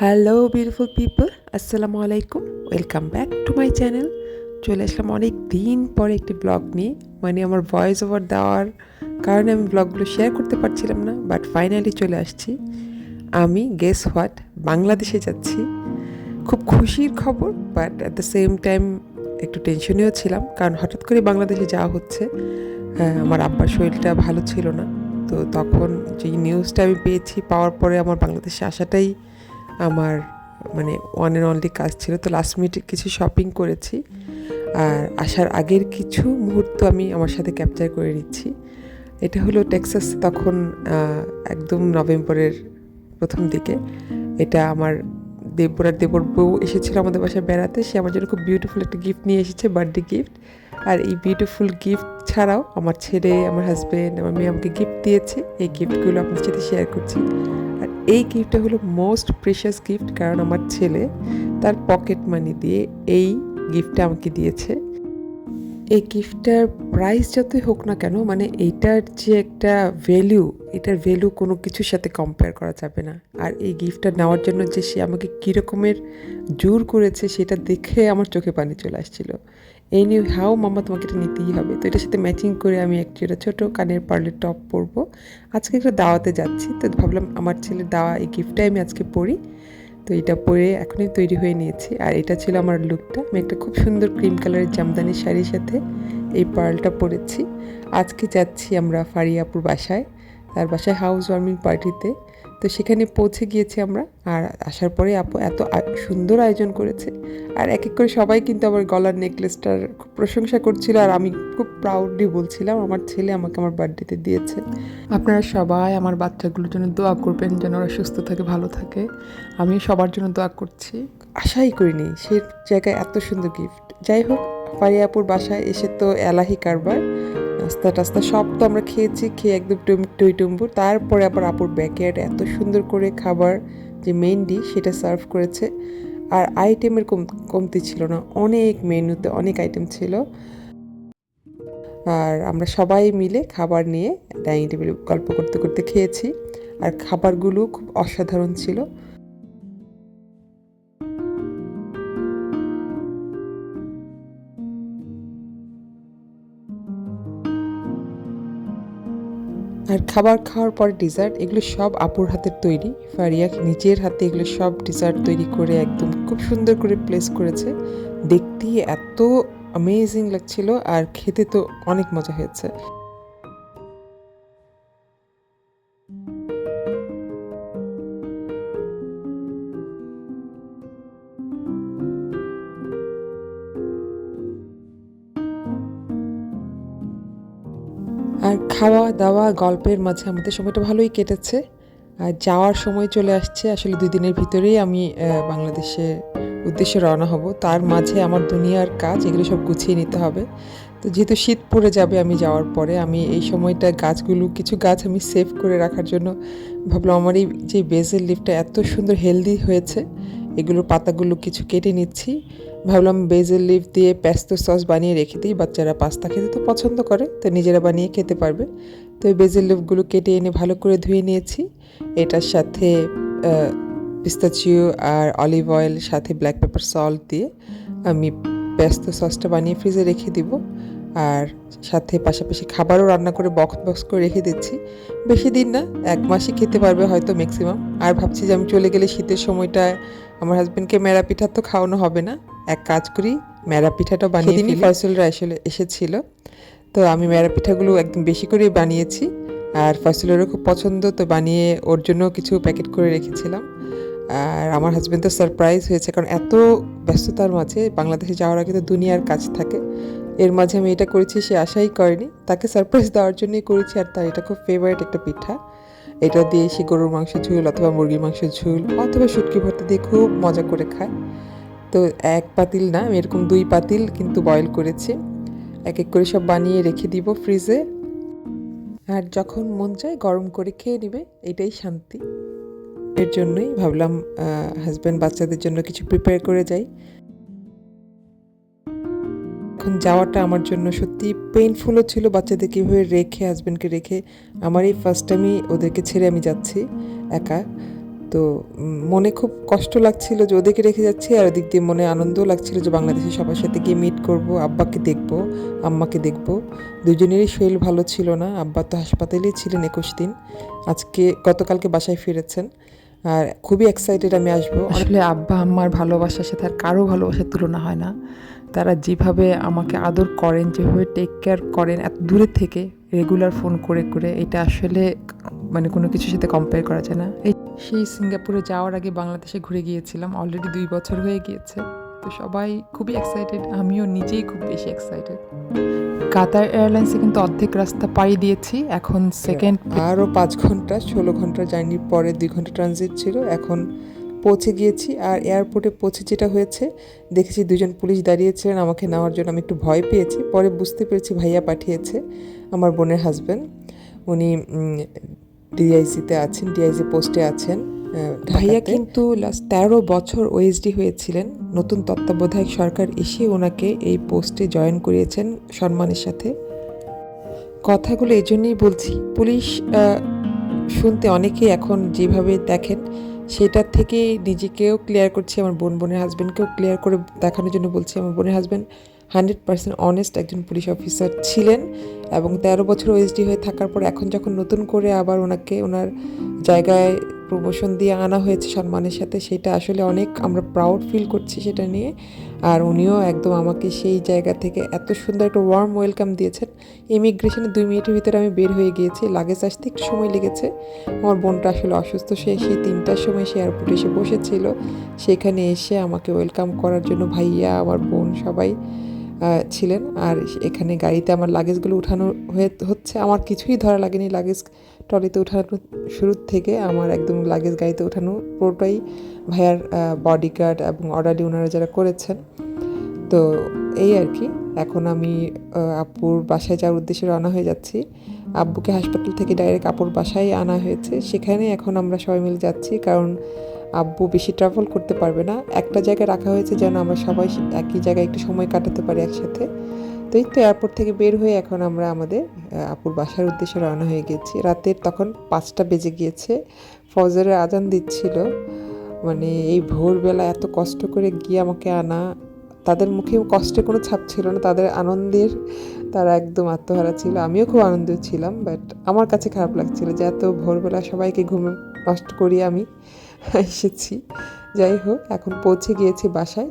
Hello beautiful people আসসালামু আলাইকুম welcome back to my channel চলে আসলাম অনেক দিন পরে একটি ব্লগ নিয়ে। মানে আমার ভয়েস ওভার দেওয়ার কারণে আমি ব্লগগুলো শেয়ার করতে পারছিলাম না বাট ফাইনালি চলে আসছি। আমি গেস হোয়াট বাংলাদেশে যাচ্ছি। খুব খুশির খবর but at the same time একটু টেনশনেও ছিলাম, কারণ হঠাৎ করে বাংলাদেশে যাওয়া হচ্ছে। আমার আব্বার শরীরটা ভালো ছিল না। তো তখন যেই নিউজটা আমি পেয়েছি, পাওয়ার পরে আমার বাংলাদেশে আসাটাই আমার মানে ওয়ান অ্যান্ড অনলি কাজ ছিল। তো লাস্ট মিনিটে কিছু শপিং করেছি। আর আসার আগের কিছু মুহূর্ত আমি আমার সাথে ক্যাপচার করে নিচ্ছি। এটা হলো টেক্সাস তখন একদম নভেম্বরের প্রথম দিকে। এটা আমার দেবরার দেবর বউ এসেছিল আমাদের বাসায় বেড়াতে। সে আমার জন্য খুব বিউটিফুল একটা গিফট নিয়ে এসেছে বার্থডে গিফট আর এই বিউটিফুল গিফট ছাড়াও আমার ছেলে, আমার হাজব্যান্ড আমার মেয়ে আমাকে গিফট দিয়েছে। এই গিফটগুলো আপনার সাথে শেয়ার করছি। এই গিফটটা হলো মোস্ট প্রেশাস গিফট কারণ আমার ছেলে তার পকেট মানি দিয়ে এই গিফটটা আমাকে দিয়েছে। এই গিফটটার প্রাইস যতই হোক না কেন মানে এইটার যে একটা ভ্যালু এটার ভ্যালু কোনো কিছুর সাথে কম্পেয়ার করা যাবে না। আর এই গিফটটা নেওয়ার জন্য যে সে আমাকে কীরকমের জোর করেছে, সেটা দেখে আমার চোখে পানি চলে আসছিল। এই নিয়ে হাও মামা তোমাকে এটা নিতেই হবে? তো এটার সাথে ম্যাচিং করে আমি একটা এটা ছোটো কানের পার্লের টপ পরবো। আজকে একটা দাওয়াতে যাচ্ছি, তো ভাবলাম আমার ছেলের দাওয়া এই গিফটটাই আমি আজকে পরি। তো এটা পরে এখনই তৈরি হয়ে নিয়েছি। আর এটা ছিল আমার লুকটা আমি একটা খুব সুন্দর ক্রিম কালারের জামদানি শাড়ির সাথে এই পার্লটা পরেছি। আজকে যাচ্ছি আমরা ফারিয়াপুর বাসায়। তার বাসায় হাউস ওয়ার্মিং পার্টিতে তো সেখানে পৌঁছে গিয়েছি আমরা। আর আসার পরে আপু এত সুন্দর আয়োজন করেছে। আর এক এক করে সবাই কিন্তু আমার গলার নেকলেসটার খুব প্রশংসা করছিল। আর আমি খুব প্রাউডলি বলছিলাম আমার ছেলে আমাকে আমার বার্থডেতে দিয়েছে। আপনারা সবাই আমার বাচ্চাগুলোর জন্য দোয়া করবেন যেন ওরা সুস্থ থাকে ভালো থাকে। আমি সবার জন্য দোয়া করছি। আশাই করিনি সে জায়গায় এত সুন্দর গিফট যাই হোক ফারিয়াপুর বাসায় এসে তো এলাহি কারবার। নাস্তা টাস্তা সব তো আমরা খেয়েছি, খেয়ে একদম টুম- টইটুম্বুর। তারপরে আবার আপুর ব্যাকয়ার্ড এত সুন্দর করে খাবার যে মেইন ডিশ সেটা সার্ভ করেছে। আর আইটেমের কম, কমতি ছিল না, অনেক মেনুতে অনেক আইটেম ছিল। আর আমরা সবাই মিলে খাবার নিয়ে ডাইনিং টেবিলে গল্প করতে করতে খেয়েছি। আর খাবারগুলো খুব অসাধারণ ছিল। খাবার খাওয়ার পর ডিজার্ট এগুলো সব আপুর হাতের তৈরি। ফারিয়া নিজের হাতে এগুলো সব ডিজার্ট তৈরি করে একদম খুব সুন্দর করে প্লেস করেছে। দেখতে এত অ্যামেজিং লাগছিল আর খেতে তো অনেক মজা হয়েছে। খাওয়া দাওয়া গল্পের মাঝে আমাদের সময়টা ভালোই কেটেছে। আর যাওয়ার সময় চলে আসছে আসলে দুই দিনের ভিতরেই আমি আহ, বাংলাদেশের উদ্দেশ্যে রওনা হব। তার মাঝে আমার দুনিয়ার কাজ এগুলো সব গুছিয়ে নিতে হবে। তো যেহেতু শীত পড়ে যাবে আমি যাওয়ার পরে আমি এই সময়টা গাছগুলো কিছু গাছ আমি সেভ করে রাখার জন্য ভাবলাম আমার এই যে বেজের লিফটা এত সুন্দর হেলদি হয়েছে। এগুলোর পাতাগুলো কিছু কেটে নিচ্ছি। ভাবলাম বেজেল লিফ দিয়ে প্যাস্তো সস বানিয়ে রেখে দিই, বাচ্চারা পাস্তা খেতে তো পছন্দ করে, তো নিজেরা বানিয়ে খেতে পারবে। তো এই বেজেল লিফগুলো কেটে এনে ভালো করে ধুয়ে নিয়েছি। এটার সাথে পিস্তাচিও আর অলিভ অয়েল সাথে ব্ল্যাক পেপার সল্ট দিয়ে আমি প্যাস্তো সসটা বানিয়ে ফ্রিজে রেখে দিব। আর সাথে পাশাপাশি খাবারও রান্না করে বক্স বক্স করে রেখে দিচ্ছি। বেশি দিন না, এক মাসই খেতে পারবে হয়তো ম্যাক্সিমাম আর ভাবছি যে আমি চলে গেলে শীতের সময়টা আমার হাজবেন্ডকে মেরা পিঠা তো খাওয়ানো হবে না। এক কাজ করি মেরা পিঠাটা বানিয়ে দিনই ফয়সলরা আসলে এসেছিল। তো আমি মেরা পিঠাগুলো একদম বেশি করে বানিয়েছি। আর ফয়সলেরও খুব পছন্দ তো বানিয়ে ওর জন্য কিছু প্যাকেট করে রেখেছিলাম। আর আমার হাজবেন্ড তো সারপ্রাইজ হয়েছে কারণ এত ব্যস্ততার মাঝে বাংলাদেশে যাওয়ার আগে তো দুনিয়ার কাজ থাকে। এর মাঝে আমি এটা করেছি সে আশাই করেনি। তাকে সারপ্রাইজ দেওয়ার জন্যই করেছি আর তার এটা খুব ফেভারিট একটা পিঠা। এটা দিয়ে সে গরুর মাংস ঝোল অথবা মুরগির মাংস ঝোল অথবা শুটকি ভর্তা দিয়ে খুব মজা করে খায়। তো এক পাতিল না, আমি এরকম দুই পাতিল কিন্তু বয়েল করেছি। এক এক করে সব বানিয়ে রেখে দিব ফ্রিজে আর যখন মন চায় গরম করে খেয়ে নেবে, এটাই শান্তি। এর জন্যই ভাবলাম হাজব্যান্ড বাচ্চাদের জন্য কিছু প্রিপেয়ার করে যাই। এখন যাওয়াটা আমার জন্য সত্যি পেইনফুলও ছিল। বাচ্চাদের কীভাবে রেখে হাজব্যান্ডকে রেখে আমার এই ফার্স্ট টাইমই ওদেরকে ছেড়ে আমি যাচ্ছি একা। তো মনে খুব কষ্ট লাগছিল যে ওদেরকে রেখে যাচ্ছি আর ওদিক দিয়ে মনে আনন্দও লাগছিল যে বাংলাদেশে সবার সাথে গিয়ে মিট করব, আব্বাকে দেখব, আম্মাকে দেখব। দুজনেরই শরীর ভালো ছিল না, আব্বা তো হাসপাতালেই ছিলেন একুশ দিন। আজকে গতকালকে বাসায় ফিরেছেন আর খুবই এক্সাইটেড আমি আসব। আসলে আব্বা, আম্মার ভালোবাসার সাথে আর কারও ভালোবাসার তুলনা হয় না। তারা যেভাবে আমাকে আদর করেন, যেভাবে টেক কেয়ার করেন, এত দূরে থেকে রেগুলার ফোন করে করে, এটা আসলে মানে কোনো কিছুর সাথে কম্পেয়ার করা যায় না। এই সেই সিঙ্গাপুরে যাওয়ার আগে বাংলাদেশে ঘুরে গিয়েছিলাম অলরেডি দুই বছর হয়ে গিয়েছে। তো সবাই খুবই এক্সাইটেড আমিও নিজেই খুব বেশি এক্সাইটেড কাতার এয়ারলাইন্সে কিন্তু অর্ধেক রাস্তা পাড়ি দিয়েছি, এখন সেকেন্ড আরও পাঁচ ঘণ্টা, ষোলো ঘণ্টা জার্নির পরে দুই ঘণ্টা ট্রানজিট ছিল, এখন পৌঁছে গিয়েছি আর এয়ারপোর্টে পৌঁছে যেটা হয়েছে, দেখেছি দুজন পুলিশ দাঁড়িয়েছিলেন আমাকে নেওয়ার জন্য আমি একটু ভয় পেয়েছি। পরে বুঝতে পেরেছি ভাইয়া পাঠিয়েছে আমার বোনের হাজব্যান্ড উনি ডিআইসিতে আছেন ডিআইসি পোস্টে আছেন ভাইয়া কিন্তু লাস্ট তেরো বছর ওএসডি হয়েছিলেন। নতুন তত্ত্বাবধায়ক সরকার এসে ওনাকে এই পোস্টে জয়েন করিয়েছেন সম্মানের সাথে। কথাগুলো এই জন্যই বলছি, পুলিশ শুনতে অনেকেই এখন যেভাবে দেখেন সেটার থেকে নিজেকেও ক্লিয়ার করছি, আমার বোন বোনের হাজব্যান্ডকেও ক্লিয়ার করে দেখানোর জন্য বলছি, আমার বোনের হাজব্যান্ড হান্ড্রেড পার্সেন্ট অনেস্ট একজন পুলিশ অফিসার ছিলেন এবং তেরো বছর ওএসডি হয়ে থাকার পর এখন যখন নতুন করে আবার ওনাকে, ওনার জায়গায় প্রমোশন দিয়ে আনা হয়েছে সম্মানের সাথে, সেটা আসলে অনেক আমরা প্রাউড ফিল করছি সেটা নিয়ে। আর উনিও একদম আমাকে সেই জায়গা থেকে এত সুন্দর একটা ওয়ার্ম ওয়েলকাম দিয়েছেন। ইমিগ্রেশনে দুই মিনিটের ভিতরে আমি বের হয়ে গিয়েছি লাগেজ আসতে একটু সময় লেগেছে। আমার বোনটা আসলে অসুস্থ, সে সেই তিনটার সময় সে এয়ারপোর্টে এসে বসেছিল। সেখানে এসে আমাকে ওয়েলকাম করার জন্য ভাইয়া, আমার বোন সবাই ছিলেন। আর এখানে গাড়িতে আমার লাগেজগুলো উঠানো হয়ে, হচ্ছে। আমার কিছুই ধরা লাগেনি লাগেজ ট্রলিতে উঠানো শুরুর থেকে আমার একদম লাগেজ গাড়িতে উঠানো পুরোটাই ভাইয়ার বডিগার্ড এবং অর্ডারলি ওনারা যারা করেছেন। তো এই আর কি, এখন আমি আপুর বাসায় যাওয়ার উদ্দেশ্যে রওনা হয়ে যাচ্ছি। আব্বুকে হাসপাতাল থেকে ডাইরেক্ট আপুর বাসায় আনা হয়েছে। সেখানে এখন আমরা সবাই মিলে যাচ্ছি কারণ আব্বু বেশি ট্রাভেল করতে পারবে না। একটা জায়গায় রাখা হয়েছে যেন আমরা সবাই একই জায়গায় একটু সময় কাটাতে পারি একসাথে। তো এই তো এয়ারপোর্ট থেকে বের হয়ে এখন আমরা আমাদের আপুর বাসার উদ্দেশ্যে রওনা হয়ে গেছি। রাতের তখন পাঁচটা বেজে গিয়েছে। ফজরের আজান দিচ্ছিল। মানে এই ভোরবেলা এত কষ্ট করে গিয়ে আমাকে আনা, তাদের মুখে কষ্টের কোনো ছাপ ছিল না। তাদের আনন্দের, তারা একদম আত্মহারা ছিল। আমিও খুব আনন্দ ছিলাম বাট আমার কাছে খারাপ লাগছিল যে এত ভোরবেলা সবাইকে ঘুমে নষ্ট করি আমি এসেছি। যাই হোক, এখন পৌঁছে গিয়েছি বাসায়।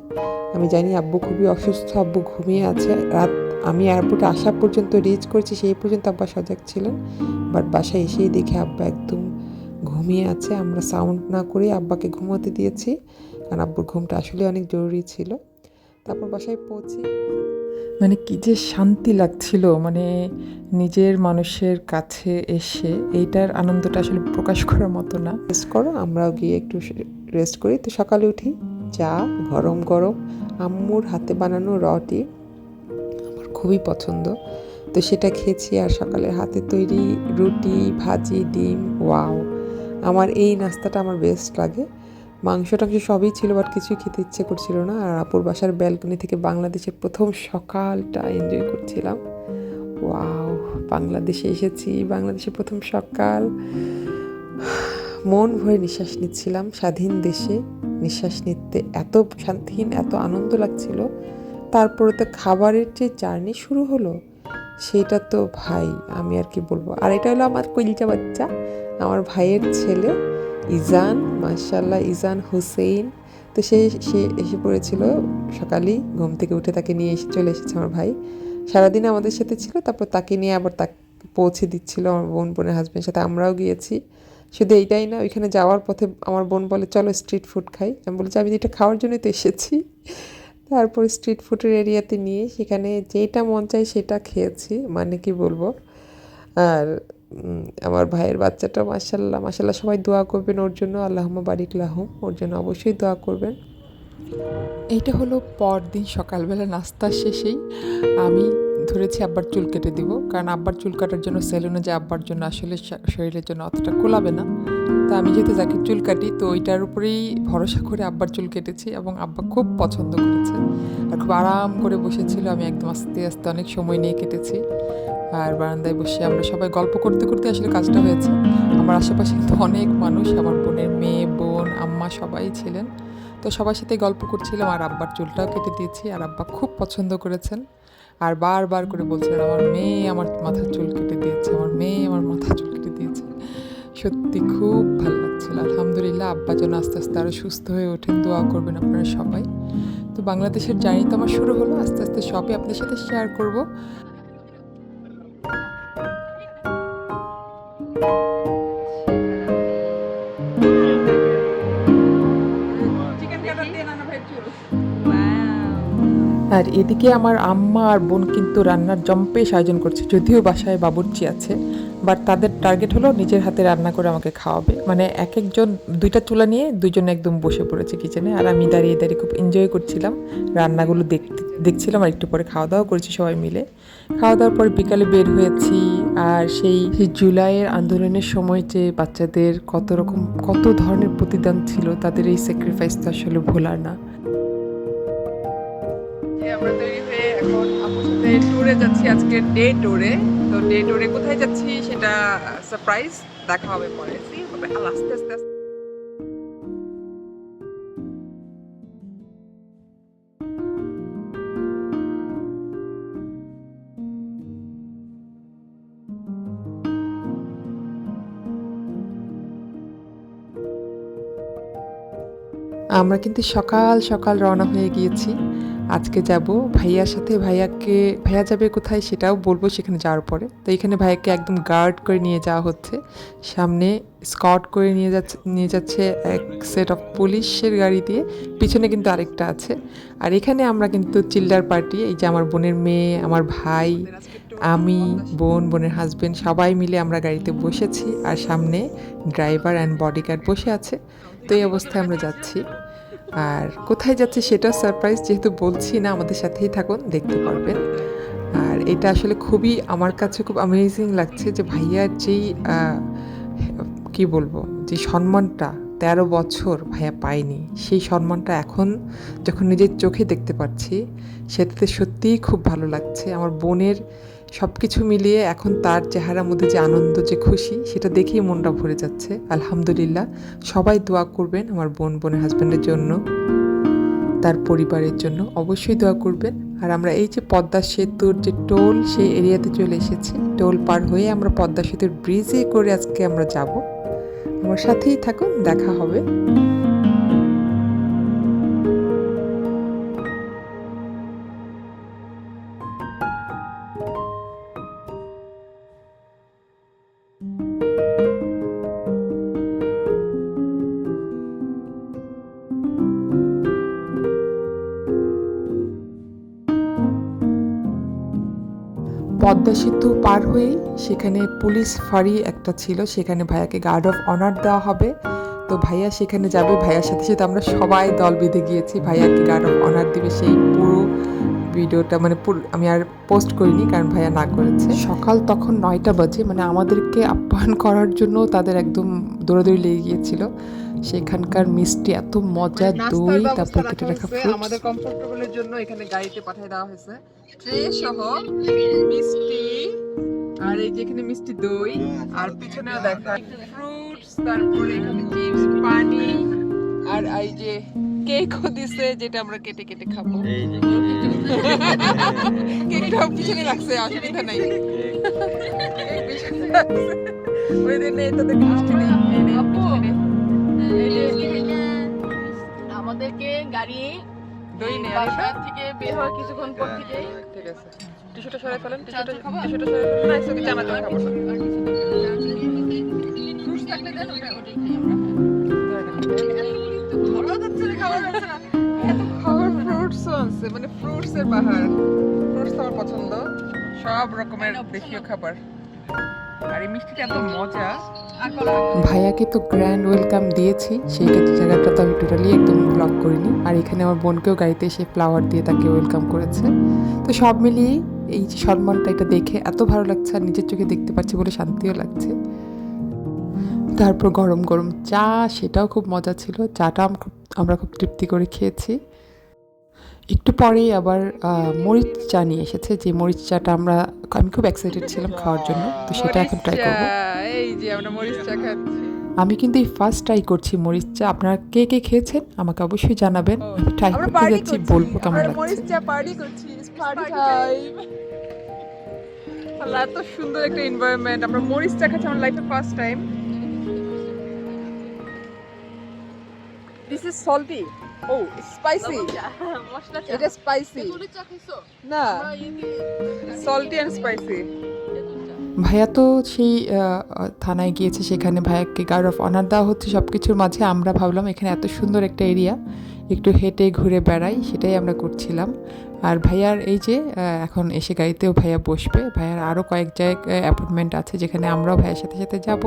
আমি জানি আব্বু খুবই অসুস্থ, আব্বু ঘুমিয়ে আছে। রাত আমি এয়ারপোর্টে আসা পর্যন্ত রিচ করছি সেই পর্যন্ত আব্বা সজাগ ছিলেন। বাট বাসায় এসেই দেখে আব্বা একদম ঘুমিয়ে আছে। আমরা সাউন্ড না করে আব্বাকে ঘুমোতে দিয়েছি। কারণ আব্বুর ঘুমটা আসলে অনেক জরুরি ছিল। তারপর বাসায় পৌঁছে মানে কি যে শান্তি লাগছিল মানে নিজের মানুষের কাছে এসে এইটার আনন্দটা আসলে প্রকাশ করার মতো না। রেস্ট করো আমরাও গিয়ে একটু রেস্ট করি। তো সকালে উঠি চা গরম গরম আম্মুর হাতে বানানো রটি। খুবই পছন্দ। তো সেটা খেয়েছি আর সকালের হাতে তৈরি রুটি, ভাজি, ডিম, ওয়াও। আমার এই নাস্তাটা আমার বেস্ট লাগে। মাংস টাংস সবই ছিল বাট কিছুই খেতে ইচ্ছে করছিল না। আর আপুর বাসার ব্যালকনি থেকে বাংলাদেশের প্রথম সকালটা এনজয় করছিলাম। ওয়াও, বাংলাদেশে এসেছি, বাংলাদেশের প্রথম সকাল। মন ভরে নিঃশ্বাস নিচ্ছিলাম। স্বাধীন দেশে নিঃশ্বাস নিতে এত শান্তিহীন, এত আনন্দ লাগছিল। তারপরে তো খাবারের যে জার্নি শুরু হলো, সেটা তো ভাই, আমি আর কি বলব। আর এটা হলো আমার কলিজা বাচ্চা, আমার ভাইয়ের ছেলে ইজান মার্শাল্লাহ ইজান হুসেইন। তো সে সে এসে পড়েছিল সকালেই, ঘুম থেকে উঠে তাকে নিয়ে এসে চলে এসেছে আমার ভাই। সারাদিন আমাদের সাথে ছিল, তারপর তাকে নিয়ে আবার তাকে, পৌঁছে দিচ্ছিল আমার বোন, বোনের হাজব্যান্ডের সাথে, আমরাও গিয়েছি। শুধু এইটাই না, ওইখানে যাওয়ার পথে আমার বোন বলে, চলো স্ট্রিট ফুড খাই। আমি বলছি আমি এটা খাওয়ার জন্যই তো এসেছি। তারপর স্ট্রিট ফুডের এরিয়াতে নিয়ে সেখানে যেটা মন চায় সেটা খেয়েছি মানে কি বলব? আর আমার ভাইয়ের বাচ্চাটা মাসাল্লাহ মাসাল্লাহ সবাই দোয়া করবেন ওর জন্য আল্লাহমা বারিক লাহম, ওর জন্য অবশ্যই দোয়া করবেন। এইটা হলো পরদিন সকালবেলা নাস্তা শেষেই আমি ধরেছি আব্বার চুল কেটে দিব। কারণ আব্বার চুল কাটার জন্য সেলুনে যে আব্বার জন্য আসলে শরীরের জন্য অতটা কোলাবে না। তা আমি যেহেতু যাকে চুল কাটি, তো ওইটার উপরেই ভরসা করে আব্বার চুল কেটেছি এবং আব্বা খুব পছন্দ করেছে। আর খুব আরাম করে বসেছিল। আমি একদম আস্তে আস্তে অনেক সময় নিয়ে কেটেছি। আর বারান্দায় বসে আমরা সবাই গল্প করতে করতে আসলে কাজটা হয়েছে। আমার আশেপাশে কিন্তু অনেক মানুষ, আমার বোনের মেয়ে, বোন, আম্মা সবাই ছিলেন। তো সবার সাথে গল্প করছিলাম, আর আব্বার চুলটাও কেটে দিয়েছি, আর আব্বা খুব পছন্দ করেছেন। আর বারবার করে বলছিলেন আমার মেয়ে আমার মাথার চুল কেটে দিয়েছে, আমার মেয়ে আমার মাথার চুল কেটে দিয়েছে। সত্যি খুব ভালো লাগছিল। আলহামদুলিল্লাহ, আব্বা যেন আস্তে আস্তে আরও সুস্থ হয়ে ওঠেন, দোয়া করবেন আপনারা সবাই। তো বাংলাদেশের জার্নি তো আমার শুরু হলো, আস্তে আস্তে সবই আপনাদের সাথে শেয়ার করব। আর এদিকে আমার আম্মা আর বোন কিন্তু রান্নার জম্পেশ আয়োজন করছে। যদিও বাসায় বাবুর্চি আছে বাট তাদের টার্গেট হলো নিজের হাতে রান্না করে আমাকে খাওয়াবে। মানে এক একজন, দুইটা চুলা নিয়ে দুজন একদম বসে পড়েছে কিচেনে আর আমি দাঁড়িয়ে দাঁড়িয়ে খুব এনজয় করছিলাম। রান্নাগুলো দেখতে, দেখছিলাম আর একটু পরে খাওয়া দাওয়া করেছি সবাই মিলে। খাওয়া দাওয়ার পর বিকালে বের হয়েছি, আর সেই জুলাইয়ের আন্দোলনের সময় যে বাচ্চাদের কত রকম, কত ধরনের প্রতিদান ছিল, তাদের এই স্যাক্রিফাইস তো আসলে ভোলার না। আমরা তৈরি হয়ে এখন আপুর সাথে ট্যুরে যাচ্ছি আজকে ডে ট্যুরে তো ডে ট্যুরে কোথায় যাচ্ছি সেটা সারপ্রাইজ দেখা হবে পরে। You, আস্তে আস্তে আস্তে। আমরা কিন্তু সকাল সকাল রওনা হয়ে গিয়েছি। আজকে যাব, ভাইয়ার সাথে, ভাইয়াকে, ভাইয়া যাবে কোথায় সেটাও বলব সেখানে যাওয়ার পরে। তো এখানে ভাইয়াকে একদম গার্ড করে নিয়ে যাওয়া হচ্ছে। সামনে স্কট করে নিয়ে যাচ্ছে নিয়ে যাচ্ছে এক সেট অফ পুলিশের গাড়ি দিয়ে। পিছনে কিন্তু আরেকটা আছে। আর এখানে আমরা কিন্তু চিল্ডার পার্টি এই যে আমার বোনের মেয়ে, আমার ভাই, আমি, বোন, বোনের হাজবেন্ড সবাই মিলে আমরা গাড়িতে বসেছি। আর সামনে ড্রাইভার অ্যান্ড বডিগার্ড বসে আছে। তো এই অবস্থায় আমরা যাচ্ছি। আর কোথায় যাচ্ছে সেটা সারপ্রাইজ যেহেতু বলছি না, আমাদের সাথেই থাকুন, দেখতে পারবেন। আর এটা আসলে খুবই আমার কাছে খুব অ্যামেজিং লাগছে যে ভাইয়ার যেই কি বলব, যে সম্মানটা তেরো বছর ভাইয়া পায়নি, সেই সম্মানটা এখন যখন নিজের চোখে দেখতে পাচ্ছি, সেটাতে সত্যিই খুব ভালো লাগছে। আমার বোনের সব কিছু মিলিয়ে এখন তার চেহারার মধ্যে যে আনন্দ, যে খুশি, সেটা দেখেই মনটা ভরে যাচ্ছে। আলহামদুলিল্লাহ, সবাই দোয়া করবেন আমার বোন, বোনের হাজব্যান্ডের জন্য, তার পরিবারের জন্য অবশ্যই দোয়া করবেন। আর আমরা এই যে পদ্মা সেতুর যে টোল, সেই এরিয়াতে চলে এসেছি। টোল পার হয়ে আমরা পদ্মা সেতুর ব্রিজে করে আজকে আমরা যাব। আমার সাথেই থাকুন, দেখা হবে। সেখানে পুলিশ ফাঁড়ি একটা ছিল সেখানে ভাইয়াকে গার্ড অফ অনার দেওয়া হবে। তো ভাইয়া সেখানে যাবে ভাইয়ার সাথে সাথে আমরা সবাই দল বেঁধে গিয়েছি ভাইয়াকে গার্ড অফ অনার দিবে। সেই পুরো ভিডিওটা মানে আমি আর পোস্ট করিনি কারণ ভাইয়া না করেছে। সকাল তখন নয়টা বাজে মানে আমাদেরকে আপ্যায়ন করার জন্য তাদের একদম দৌড়াদৌড়ি লেগে গিয়েছিল। সেখানকার মিষ্টি এত মজা দই তারপর কেটে রাখা fruits। আমাদের কমফোর্টেবলের জন্য এখানে গাড়িতে পাঠিয়ে দেওয়া হয়েছে। ট্রে সহ মিষ্টি আর এই যেখানে মিষ্টি দই আর পিছনেও দেখা ফ্রুটস তারপরে এখানে চিপস পানি আর এই যে কেকও দিছে যেটা আমরা কেটে কেটে খাব। কেকটাও পিছনে রাখছে অসুবিধা নাই। কেক। ওই দিন এই তোদের মিষ্টি। আমাদেরকে গাড়ি দই নেই বাসা থেকে বের হওয়ার কিছুক্ষণ পর থেকেই ঠিক আছে। টিস্যুটা সরাই ফেলেন টিস্যুটা টিস্যুটা সরাই ফেলেন। না জানা চুল খাব মানে ফ্রুটস এর বাহার। ফ্রুটস আমার পছন্দ। সব রকমের দেশীয় খাবার। আর এই মিষ্টিটা এত মজা। ভাইয়াকে তো গ্র্যান্ড ওয়েলকাম দিয়েছি সেই ক্ষেত্রে জায়গাটা তো আমি টোটালি একদম ব্লক করিনি। আর এখানে আমার বোনকেও গাড়িতে এসে ফ্লাওয়ার দিয়ে তাকে ওয়েলকাম করেছে। তো সব মিলিয়ে এই যে সম্মানটা এটা দেখে এত ভালো লাগছে আর নিজের চোখে দেখতে পাচ্ছি বলে শান্তিও লাগছে। তারপর গরম গরম চা সেটাও খুব মজা ছিল। চাটা খুব- আমরা খুব তৃপ্তি করে খেয়েছি। একটু পরেই আবার মরিচ চা নিয়ে এসেছে। যে মরিচ চাটা আমরা আমি খুব এক্সাইটেড ছিলাম খাওয়ার জন্য। তো সেটা এখন ট্রাই করব। এই যে আমরা মরিচ চা খাচ্ছি। আমি কিন্তু এই ফার্স্ট ট্রাই করছি মরিচ চা। আপনারা কে কে খেয়েছেন? আমাকে অবশ্যই জানাবেন। আমি ট্রাই করতে যাচ্ছি বলব কেমন লাগছে। পার্টি টাইম আল্লাহ এত সুন্দর একটা এনভায়রনমেন্ট আমরা মরিচ চা খাচ্ছি আমার লাইফে first time this is salty O spicy এটা স্পাইসি না। আমরা সল্টি এন্ড স্পাইসি ভাইয়া তো সেই থানায় গিয়েছে সেখানে ভাইয়াকে গার্ড অফ অনার দেওয়া হচ্ছে সব কিছুর মাঝে। আমরা ভাবলাম এখানে এত সুন্দর একটা এরিয়া একটু হেঁটে ঘুরে বেড়াই সেটাই আমরা করছিলাম। আর ভাইয়ার এই যে এখন এসে গাড়িতেও ভাইয়া বসবে। ভাইয়ার আরও কয়েক জায়গায় অ্যাপয়েন্টমেন্ট আছে যেখানে আমরাও ভাইয়ের সাথে সাথে যাব।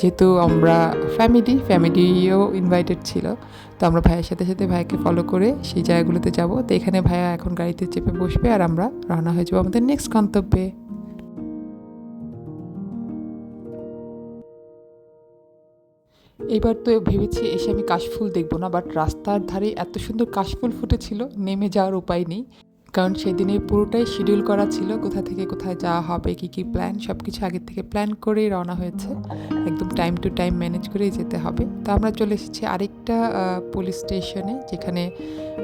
যেহেতু আমরা ফ্যামিলি ফ্যামিলিও ইনভাইটেড ছিল। তো আমরা ভাইয়ের সাথে সাথে ভাইয়াকে ফলো করে সেই জায়গাগুলোতে যাব। তো এখানে ভাইয়া এখন গাড়িতে চেপে বসবে আর আমরা রওনা হয়ে যাব আমাদের নেক্সট গন্তব্যে। এইবার তো ভেবেছি এসে আমি কাশফুল দেখব না বাট রাস্তার ধারে এত সুন্দর কাশফুল ফুটেছিল, নেমে যাওয়ার উপায় নেই। কারণ সেদিনে পুরোটাই শিডিউল করা ছিল, কোথা থেকে কোথায় যাওয়া হবে, কী কী প্ল্যান সব কিছু আগের থেকে প্ল্যান করেই রওনা হয়েছে। একদম টাইম টু টাইম ম্যানেজ করেই যেতে হবে। তো আমরা চলে এসেছি আরেকটা পুলিশ স্টেশনে যেখানে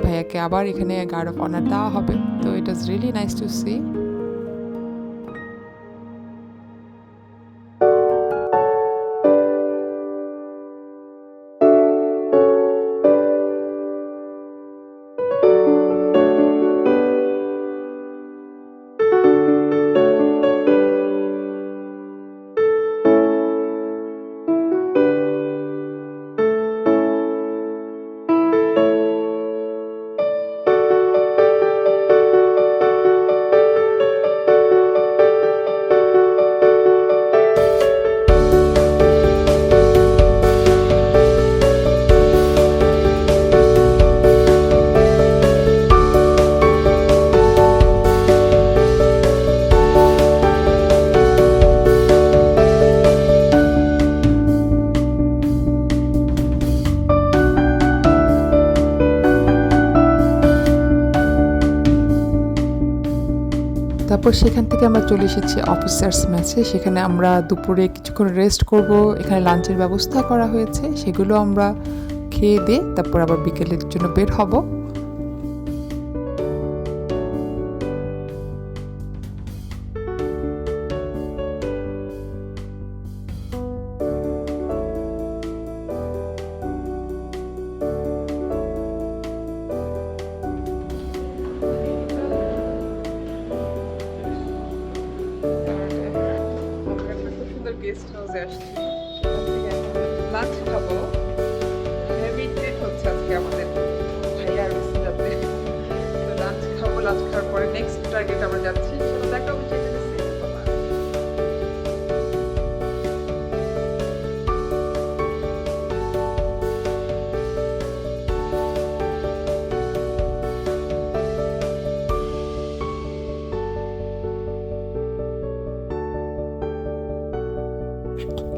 ভাইয়াকে আবার এখানে গার্ড অফ অনার দেওয়া হবে। তো it is really nice to see সেখান থেকে আমরা চলে এসেছি অফিসার্স ম্যাচে সেখানে আমরা দুপুরে কিছুক্ষণ রেস্ট করব। এখানে লাঞ্চের ব্যবস্থা করা হয়েছে। সেগুলো আমরা খেয়ে দিয়ে তারপর আবার বিকেলের জন্য বের হব।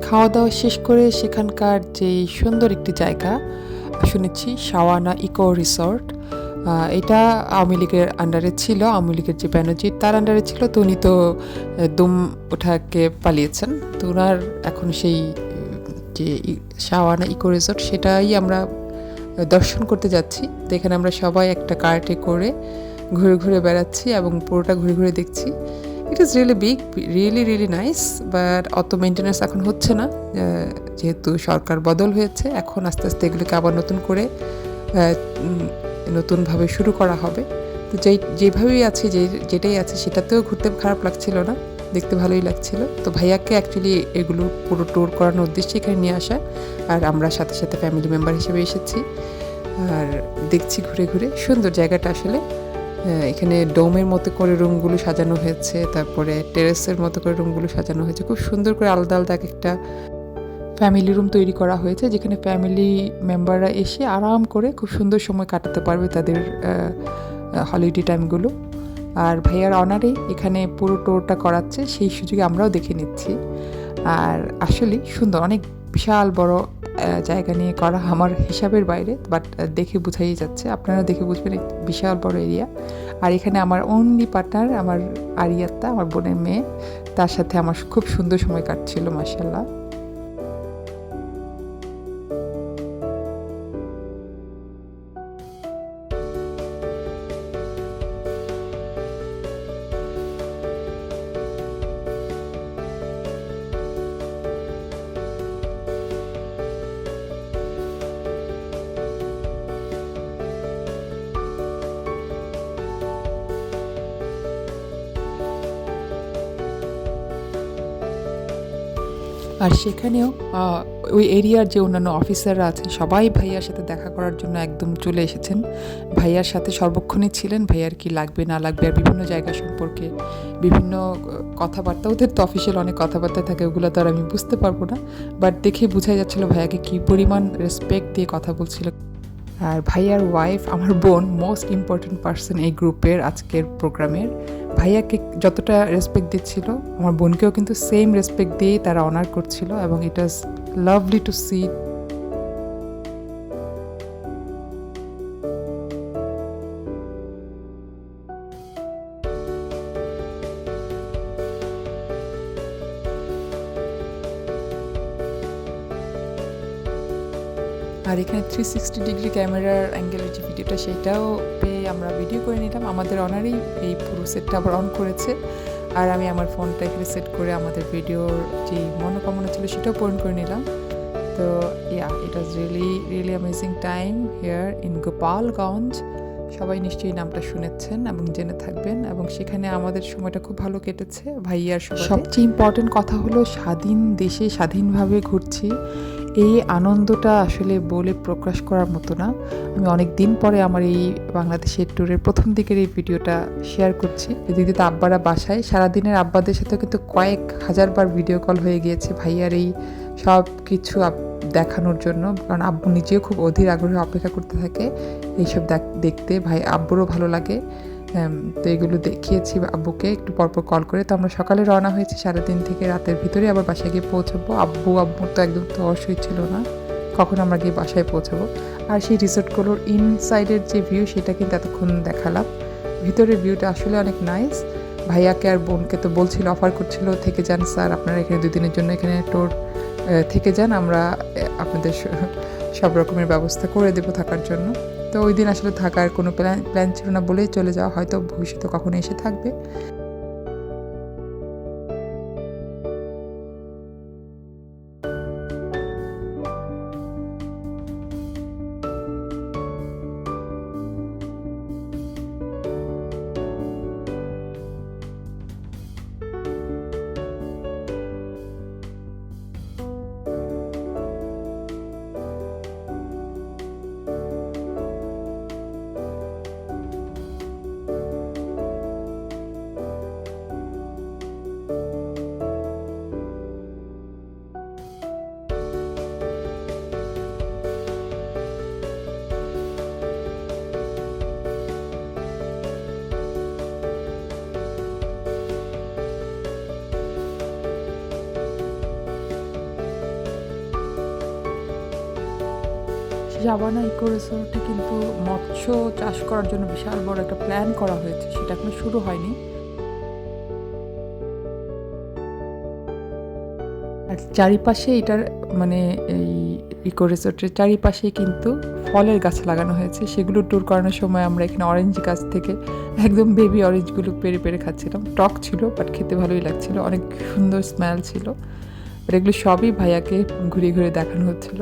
খাওয়া দাওয়া শেষ করে সেখানকার যে সুন্দর একটি জায়গা, শুনেছি শাওয়ানা ইকো রিসর্ট এটা আওয়ামী লীগের আন্ডারে ছিল, আওয়ামী লীগের যে ব্যানার্জি তার আন্ডারে ছিল, তো উনি তো দুম ওঠাকে পালিয়েছেন। তো ওনার এখন সেই, যে শাওয়ানা ইকো রিসর্ট সেটাই আমরা দর্শন করতে যাচ্ছি। তো এখানে আমরা সবাই একটা কার্টে করে ঘুরে ঘুরে বেড়াচ্ছি এবং পুরোটা ঘুরে ঘুরে দেখছি। It is really big really really nice but অত মেনটেন্যান্স এখন হচ্ছে না। যেহেতু সরকার বদল হয়েছে, এখন আস্তে আস্তে এগুলোকে আবার নতুন করে নতুনভাবে শুরু করা হবে। তো যেই, যেভাবেই আছে, যে, যেটাই আছে, সেটাতেও ঘুরতে খারাপ লাগছিল না, দেখতে ভালোই লাগছিল। তো ভাইয়াকে অ্যাকচুয়ালি এগুলো পুরো ট্যুর করানোর উদ্দেশ্যে এখানে নিয়ে আসা, আর আমরা সাথে সাথে ফ্যামিলি মেম্বার হিসেবে এসেছি। আর দেখছি ঘুরে ঘুরে, সুন্দর জায়গাটা আসলে। এখানে ডোমের মতো করে রুমগুলো সাজানো হয়েছে, তারপরে টেরেসের মতো করে রুমগুলো সাজানো হয়েছে। খুব সুন্দর করে আলাদা আলাদা এক একটা ফ্যামিলি রুম তৈরি করা হয়েছে, যেখানে ফ্যামিলি মেম্বাররা এসে আরাম করে খুব সুন্দর সময় কাটাতে পারবে তাদের হলিডে টাইমগুলো। আর ভাইয়ার অনারেই এখানে পুরো টোরটা করাচ্ছে, সেই সুযোগে আমরাও দেখে নিচ্ছি। আর আসলে সুন্দর, অনেক বিশাল বড় জায়গা নিয়ে করা আমার হিসাবের বাইরে বাট দেখে বোঝাই যাচ্ছে। আপনারা দেখে বুঝবেন বিশাল বড় এরিয়া আর এখানে আমার অনলি পার্টনার আমার আরিয়াত্তা, আমার বোনের মেয়ে, তার সাথে আমার খুব সুন্দর সময় কাটছিল মাসাল্লাহ আর সেখানেও ওই এরিয়ার যে অন্যান্য অফিসাররা আছেন, সবাই ভাইয়ার সাথে দেখা করার জন্য একদম চলে এসেছেন। ভাইয়ার সাথে সর্বক্ষণই ছিলেন, ভাইয়ার কি লাগবে, না লাগবে, আর বিভিন্ন জায়গা সম্পর্কে বিভিন্ন কথাবার্তা। ওদের তো অফিসিয়াল অনেক কথাবার্তা থাকে, ওগুলো তো আর আমি বুঝতে পারব না। বাট দেখে বোঝাই যাচ্ছিল ভাইয়াকে কী পরিমাণ রেসপেক্ট দিয়ে কথা বলছিল। আর ভাইয়ার ওয়াইফ আমার বোন মোস্ট ইম্পর্ট্যান্ট পার্সন এই গ্রুপের আজকের প্রোগ্রামের। ভাইয়াকে যতটা রেসপেক্ট দিচ্ছিল, আমার বোনকেও কিন্তু সেম রেসপেক্ট দিয়েই তারা অনার করছিল এবং it was lovely to see আর এখানে থ্রি সিক্সটি ডিগ্রি ক্যামেরার অ্যাঙ্গেলের যে ভিডিওটা, সেটাও পেয়ে আমরা ভিডিও করে নিলাম। আমাদের অনারই এই পুরো সেটটা আবার অন করেছে। আর আমি আমার ফোনটা এখানে সেট করে আমাদের ভিডিওর যে মনোকামনা ছিল, সেটাও পূরণ করে নিলাম। তো yeah it was really really amazing time here in Gopalganj সবাই নিশ্চয়ই নামটা শুনেছেন এবং জেনে থাকবেন। এবং সেখানে আমাদের সময়টা খুব ভালো কেটেছে, ভাইয়ার সবচেয়ে ইম্পর্টেন্ট কথা হলো স্বাধীন দেশে স্বাধীনভাবে ঘুরছি। এই আনন্দটা আসলে বলে প্রকাশ করার মতো না। আমি অনেক দিন পরে আমার এই বাংলাদেশের ট্যুরের প্রথম দিকের এই ভিডিওটা শেয়ার করছি। তো আব্বারা বাসায়। সারাদিনের আব্বাদের সাথে কিন্তু কয়েক হাজারবার ভিডিও কল হয়ে গিয়েছে ভাইয়ার এই সব কিছু দেখানোর জন্য। কারণ আব্বু নিজেও খুব অধীর আগ্রহে অপেক্ষা করতে থাকে এইসব দেখতে। ভাই আব্বুরও ভালো লাগে। তো এগুলো দেখিয়েছি আব্বুকে। একটু পরপর কল করে। তো আমরা সকালে রওনা হয়েছি সারাদিন থেকে রাতের ভিতরে। আবার বাসায় গিয়ে পৌঁছাবো। আব্বু আব্বুর তো একদম তর্স ছিল না। কখন আমরা গিয়ে বাসায় পৌঁছাবো। আর সেই রিসোর্টগুলোর ইনসাইডের যে ভিউ সেটা কিন্তু এতক্ষণ দেখালাম। ভিতরের ভিউটা আসলে অনেক নাইস ভাইয়াকে আর বোনকে তো বলছিল অফার করছিল, থেকে যান স্যার, আপনারা এখানে দুদিনের জন্য এখানে টোর থেকে যান। আমরা আপনাদের সব রকমের ব্যবস্থা করে দেবো থাকার জন্য। তো ওই দিন আসলে থাকার কোনো প্ল্যান প্ল্যান ছিল না বলেই চলে যাওয়া, হয়তো ভবিষ্যতে কখনো এসে থাকবে। জাবানা ইকো রিসোর্টে কিন্তু মৎস্য চাষ করার জন্য বিশাল বড় একটা প্ল্যান করা হয়েছে, সেটা এখনও শুরু হয়নি। আর চারিপাশে এটার মানে এই ইকো রিসোর্টের চারিপাশে কিন্তু ফলের গাছ লাগানো হয়েছে, সেগুলো ট্যুর করানোর সময় আমরা এখানে অরেঞ্জ গাছ থেকে একদম বেবি অরেঞ্জগুলো পেরে পেরে খাচ্ছিলাম। টক ছিল বাট খেতে ভালোই লাগছিল, অনেক সুন্দর স্মেল ছিল। আর এগুলো সবই ভাইয়াকে ঘুরে ঘুরে দেখানো হচ্ছিল।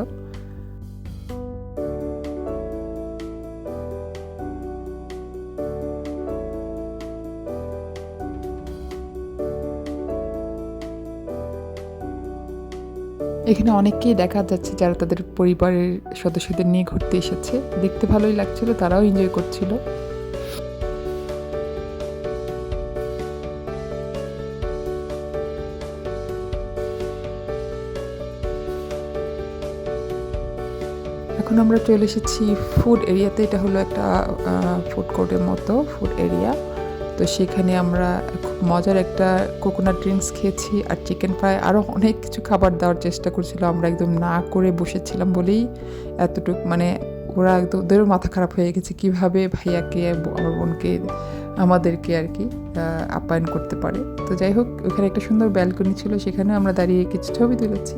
এখানে অনেককেই দেখা যাচ্ছে যারা তাদের পরিবারের সদস্যদের নিয়ে ঘুরতে এসেছে। দেখতে ভালোই লাগছিল, তারাও এনজয় করছিল। এখন আমরা চলে এসেছি ফুড এরিয়াতে এটা হলো একটা ফুড কোর্টের মতো ফুড এরিয়া তো সেখানে আমরা খুব মজার একটা কোকোনাট ড্রিঙ্কস খেয়েছি আর চিকেন ফ্রাই আরও অনেক কিছু খাবার দেওয়ার চেষ্টা করছিল। আমরা একদম না করে বসেছিলাম বলেই এতটুকু মানে ওরা একদম ওদেরও মাথা খারাপ হয়ে গেছে কীভাবে ভাইয়াকে আমার বোনকে আমাদেরকে আর কি আপ্যায়ন করতে পারে। তো যাই হোক, ওখানে একটা সুন্দর ব্যালকনি ছিল, সেখানে আমরা দাঁড়িয়ে কিছু ছবি তুলেছি।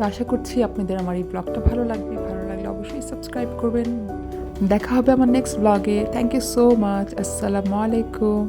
তো আশা করছি আপনাদের আমার এই ব্লগটা ভালো লাগবে। ভালো লাগলে অবশ্যই সাবস্ক্রাইব করবেন। দেখা হবে আমার নেক্সট ব্লগে থ্যাংক ইউ সো মাচ আসসালামু আলাইকুম